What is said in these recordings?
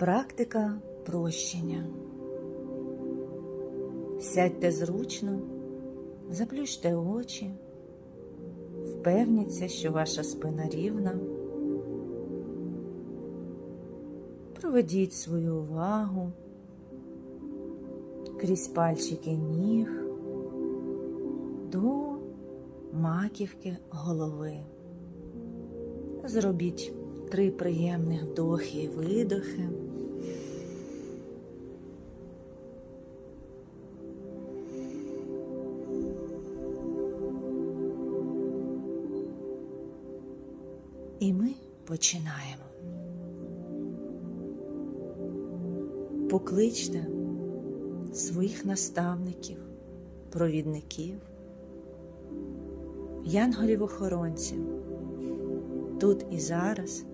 Практика прощення. Сядьте зручно, заплющте очі, впевніться, що ваша спина рівна. Проведіть свою увагу крізь пальчики ніг до маківки голови. Зробіть три приємних вдохи і видохи. Починаємо. Покличте своїх наставників, провідників, янголів-охоронців. Тут і зараз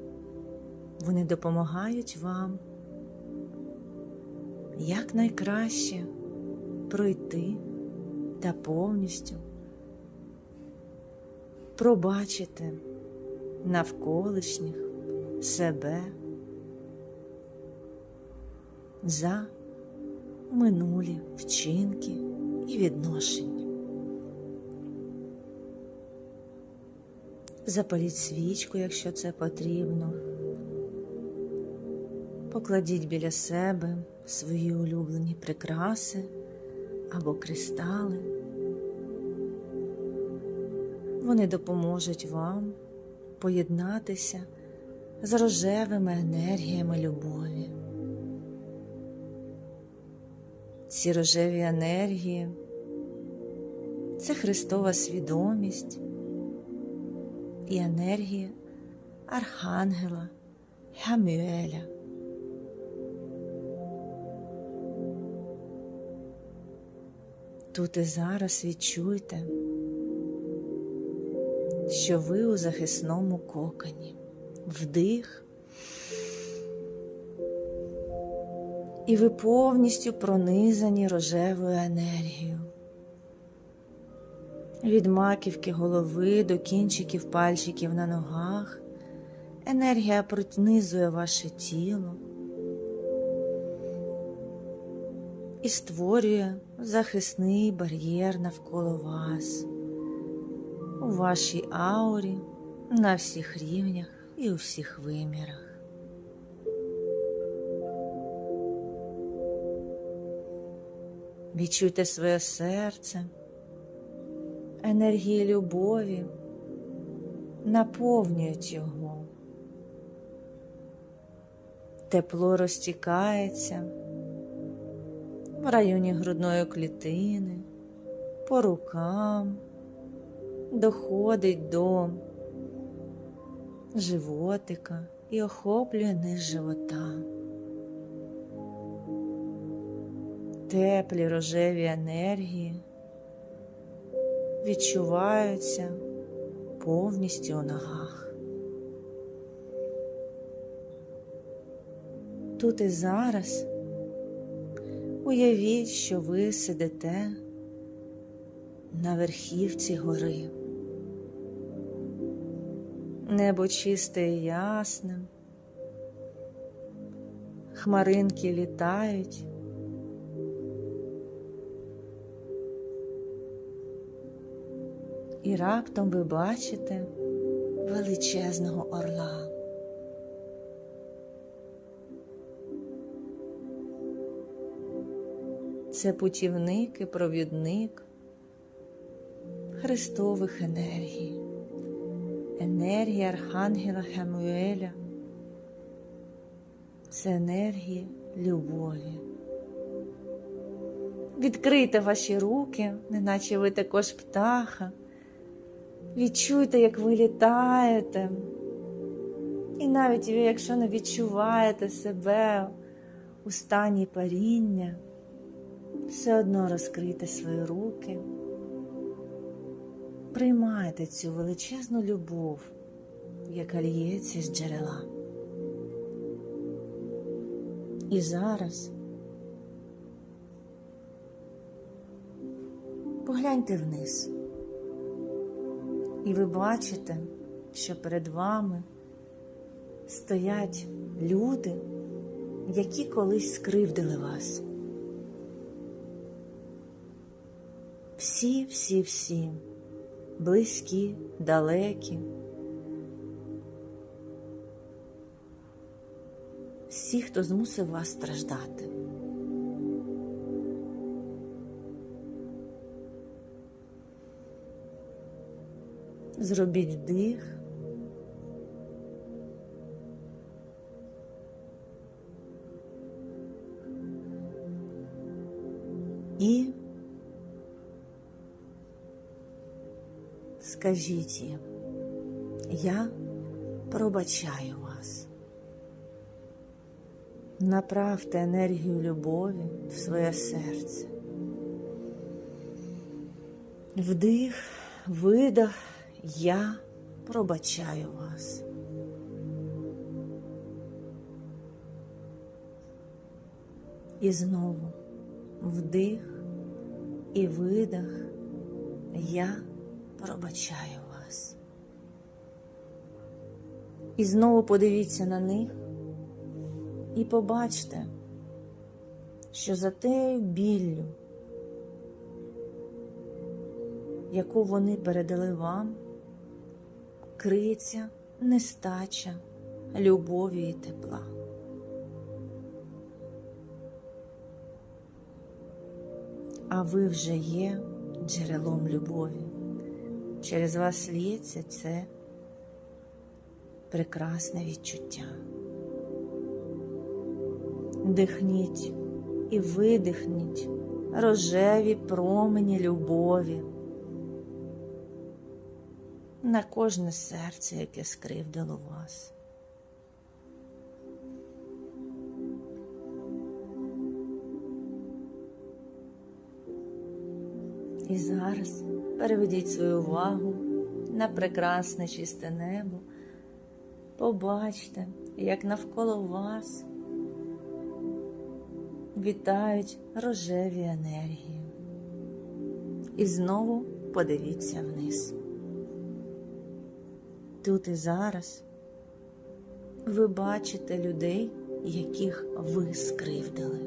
вони допомагають вам якнайкраще пройти та повністю пробачити навколишніх себе за минулі вчинки і відношення. Запаліть свічку, якщо це потрібно. Покладіть біля себе свої улюблені прикраси або кристали. Вони допоможуть вам поєднатися з рожевими енергіями любові. Ці рожеві енергії це Христова свідомість і енергія Архангела Хамюеля. Тут і зараз відчуйте, що ви у захисному коконі, вдих, і ви повністю пронизані рожевою енергією. Від маківки голови до кінчиків пальчиків на ногах. Енергія пронизує ваше тіло. І створює захисний бар'єр навколо вас у вашій аурі на всіх рівнях і у всіх вимірах. Відчуйте своє серце, енергії любові наповнюють його. Тепло розтікається в районі грудної клітини, по рукам, доходить до животика і охоплює низ живота. Теплі рожеві енергії відчуваються повністю у ногах. Тут і зараз уявіть, що ви сидите на верхівці гори. Небо чисте і ясне, хмаринки літають. І раптом ви бачите величезного орла. Це путівник і провідник Христових енергій, енергія Архангела Хемуеля. Це енергія любові. Відкрийте ваші руки, неначе ви також птаха. Відчуйте, як ви літаєте. І навіть якщо не відчуваєте себе у стані паріння, все одно розкрийте свої руки, приймайте цю величезну любов, яка лється з джерела. І зараз погляньте вниз. І ви бачите, що перед вами стоять люди які колись скривдили вас. Всі, всі, всі, близькі, далекі. Всі, хто змусив вас страждати. Зробіть вдих. Скажіть їм, я пробачаю вас. Направте енергію любові в своє серце. Вдих, видих, я пробачаю вас. І знову вдих і видих, я пробачаю вас. І знову подивіться на них і побачте, що за тею біллю, яку вони передали вам, криється нестача любові і тепла. А ви вже є джерелом любові. Через вас лється це прекрасне відчуття. Дихніть і видихніть рожеві промені любові на кожне серце, яке скривдило вас. І зараз переведіть свою увагу на прекрасне чисте небо. Побачте, як навколо вас вітають рожеві енергії. І знову подивіться вниз. Тут і зараз ви бачите людей, яких ви скривдили,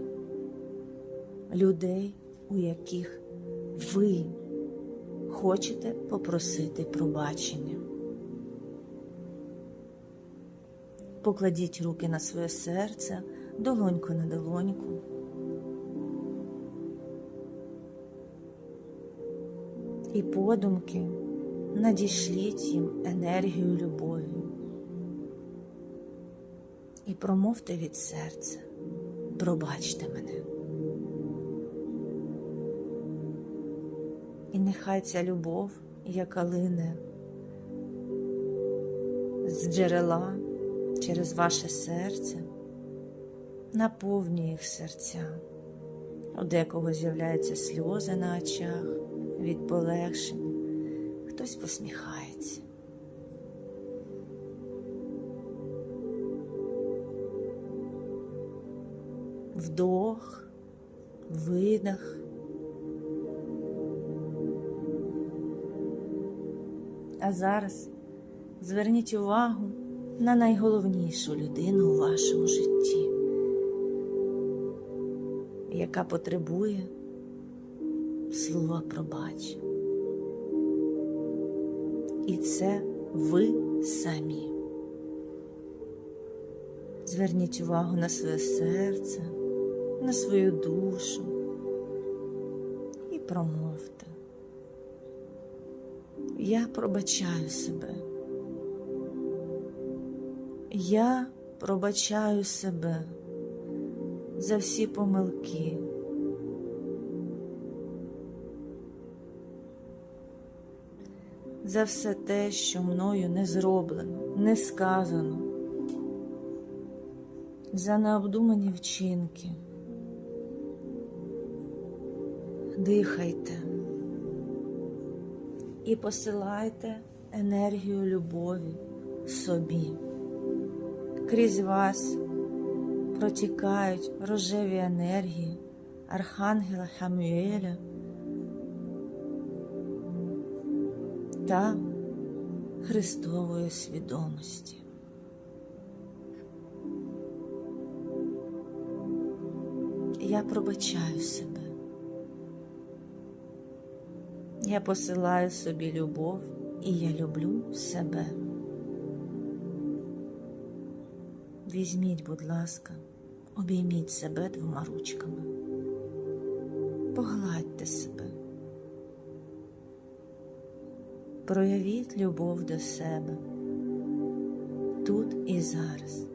людей, у яких ви хочете попросити пробачення. Покладіть руки на своє серце, долоньку на долоньку. І подумки надішліть їм енергію любові. І промовте від серця, пробачте мене. Нехай ця любов, яка лине з джерела через ваше серце, наповнює їх серця. У декого з'являються сльози на очах від полегшення, хтось посміхається. Вдох, видох. А зараз зверніть увагу на найголовнішу людину у вашому житті, яка потребує слова пробач. І це ви самі. Зверніть увагу на своє серце, на свою душу і промовте. Я пробачаю себе. Я пробачаю себе за всі помилки. За все те, що мною не зроблено, не сказано, за необдумані вчинки. Дихайте і посилайте енергію любові собі. Крізь вас протікають рожеві енергії Архангела Хамюеля та Христової свідомості. Я пробачаю Я посилаю собі любов і я люблю себе. Візьміть, будь ласка, обійміть себе двома ручками. Погладьте себе. Проявіть любов до себе тут і зараз.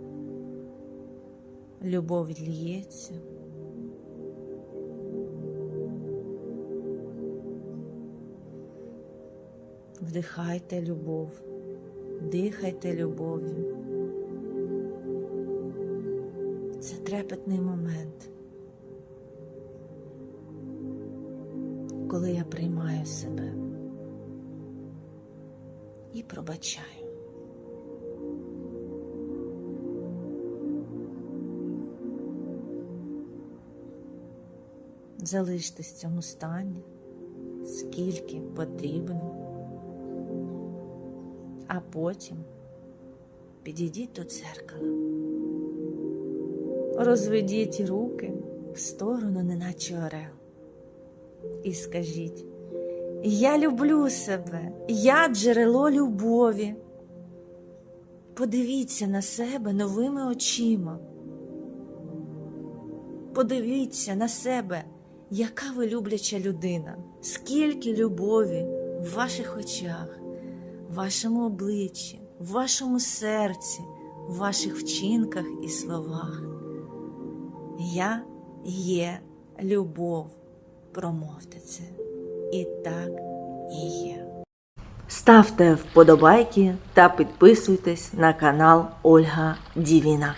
Любов лється. Вдихайте любов, дихайте любов'ю. Це трепетний момент, коли я приймаю себе і пробачаю. Залиштесь в цьому стані, скільки потрібно, а потім підійдіть до дзеркала, розведіть руки в сторону, неначе орел, і скажіть: Я люблю себе, я джерело любові. Подивіться на себе новими очима. Подивіться на себе, яка ви любляча людина, скільки любові в ваших очах, в вашому обличчі, в вашому серці, в ваших вчинках і словах. Я є любов. Промовте це. І так і є. Ставте вподобайки та підписуйтесь на канал Ольга Дівіна.